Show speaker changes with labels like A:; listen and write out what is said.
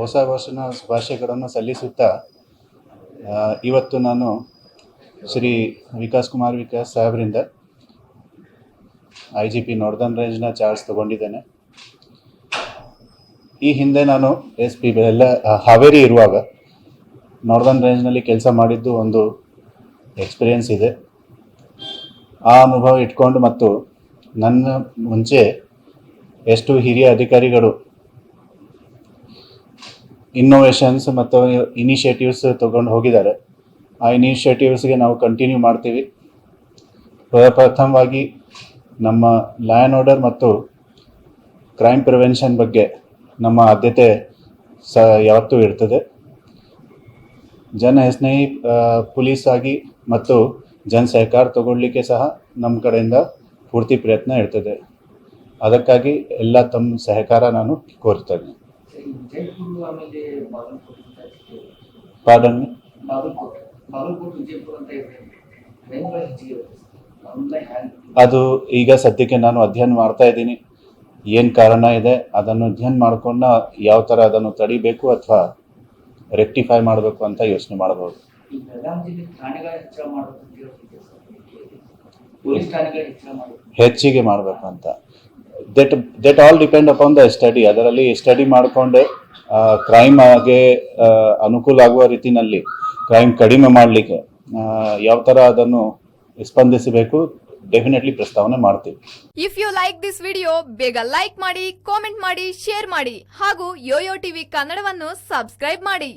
A: ಹೊಸ ವರ್ಷನ ಶುಭಾಶಯಗಳನ್ನು ಸಲ್ಲಿಸುತ್ತಾ ಇವತ್ತು ನಾನು ಶ್ರೀ ವಿಕಾಸ್ ಕುಮಾರ್ ವಿಕಾಸ್ ಸಾಹೇಬ್ರಿಂದ ಐ ಜಿ ಪಿ ನಾರ್ದರ್ನ್ ರೇಂಜ್ನ ಚಾರ್ಜ್ ತಗೊಂಡಿದ್ದೇನೆ. ಈ ಹಿಂದೆ ನಾನು ಎಸ್ ಪಿ ಎಲ್ಲ ಹಾವೇರಿ ಇರುವಾಗ ನಾರ್ದನ್ ರೇಂಜ್ನಲ್ಲಿ ಕೆಲಸ ಮಾಡಿದ್ದು ಒಂದು ಎಕ್ಸ್ಪೀರಿಯನ್ಸ್ ಇದೆ. ಆ ಅನುಭವ ಇಟ್ಕೊಂಡು ಮತ್ತು ನನ್ನ ಮುಂಚೆ ಎಷ್ಟು ಹಿರಿಯ ಅಧಿಕಾರಿಗಳು ಇನ್ನೋವೇಷನ್ಸ್ ಮತ್ತು ಇನಿಷಿಯೇಟಿವ್ಸ್ ತಗೊಂಡು ಹೋಗಿದ್ದಾರೆ. ಆ ಇನಿಷಿಯೇಟಿವ್ಸ್ಗೆ ನಾವು ಕಂಟಿನ್ಯೂ ಮಾಡ್ತೀವಿ. ಪ್ರ- ಪ್ರಥಮವಾಗಿ ನಮ್ಮ ಲ್ಯಾಂಡ್ ಆರ್ಡರ್ ಮತ್ತು ಕ್ರೈಮ್ ಪ್ರಿವೆನ್ಷನ್ ಬಗ್ಗೆ ನಮ್ಮ ಆದ್ಯತೆ ಸ ಯಾವತ್ತೂ ಇರ್ತದೆ. ಜನ ಸ್ನೇಹಿ ಪೊಲೀಸ್ ಆಗಿ ಮತ್ತು ಜನ ಸಹಕಾರ ತಗೊಳ್ಳಿಕ್ಕೆ ಸಹ ನಮ್ಮ ಕಡೆಯಿಂದ ಪೂರ್ತಿ ಪ್ರಯತ್ನ ಇರ್ತದೆ. ಅದಕ್ಕಾಗಿ ಎಲ್ಲ ತಮ್ಮ ಸಹಕಾರ ನಾನು ಕೋರ್ತೇನೆ.
B: ವಿಜಯಪುರ ಆಮೇಲೆ ಬಾಗಲಕೋಟೆ ಅಂತ ಇದೆ.
A: ಪಾಡನ್
B: ಬಾಗಲಕೋಟೆ. ಬಾಗಲಕೋಟೆ ವಿಜಯಪುರ ಅಂತ ಇದೆ ಬೆಂಗಳೂರು ಹೆಚ್ಚಿಗೆ ಇರುತ್ತೆ ಆಮೇಲೆ ಹ್ಯಾಂಡ್
A: ಅದು ಈಗ ಸದ್ಯಕ್ಕೆ ನಾನು ಅಧ್ಯಯನ ಮಾಡ್ತಾ ಇದ್ದೀನಿ. ಏನು ಕಾರಣ ಇದೆ? ಅದನ್ನು ಅಧ್ಯಯನ ಮಾಡ್ಕೊಂಡು ಯಾವ ಥರ ಅದನ್ನು ತಡಿಬೇಕು ಅಥವಾ ರೆಕ್ಟಿಫೈ ಮಾಡಬೇಕು ಅಂತ ಯೋಚನೆ ಮಾಡಬಹುದು ಹೆಚ್ಚಿಗೆ ಮಾಡಬೇಕು ಅಂತ that that all depend upon the study ಅದರಲ್ಲಿ ಸ್ಟಡಿ ಮಾಡಿಕೊಂಡು ಕ್ರೈಮ್ ಆಗಿ ಅನುಕೂಲ ಆಗುವ ರೀತಿನಲ್ಲಿ ಕ್ರೈಮ್ ಕಡಿಮೆ ಮಾಡಲಿಕ್ಕೆ ಯಾವ ಥರ ಅದನ್ನು ಸ್ಪಂದಿಸಬೇಕು ಡೆಫಿನೆಟ್ಲಿ ಪ್ರಸ್ತಾವನೆ ಮಾಡ್ತೀವಿ.
C: If you like this video ಬೇಗ ಲೈಕ್ ಮಾಡಿ ಕಾಮೆಂಟ್ ಮಾಡಿ ಶೇರ್ ಮಾಡಿ, ಹಾಗೂ ಯೋಯೋ ಟಿವಿ ಕನ್ನಡವನ್ನು ಸಬ್ಸ್ಕ್ರೈಬ್ ಮಾಡಿ.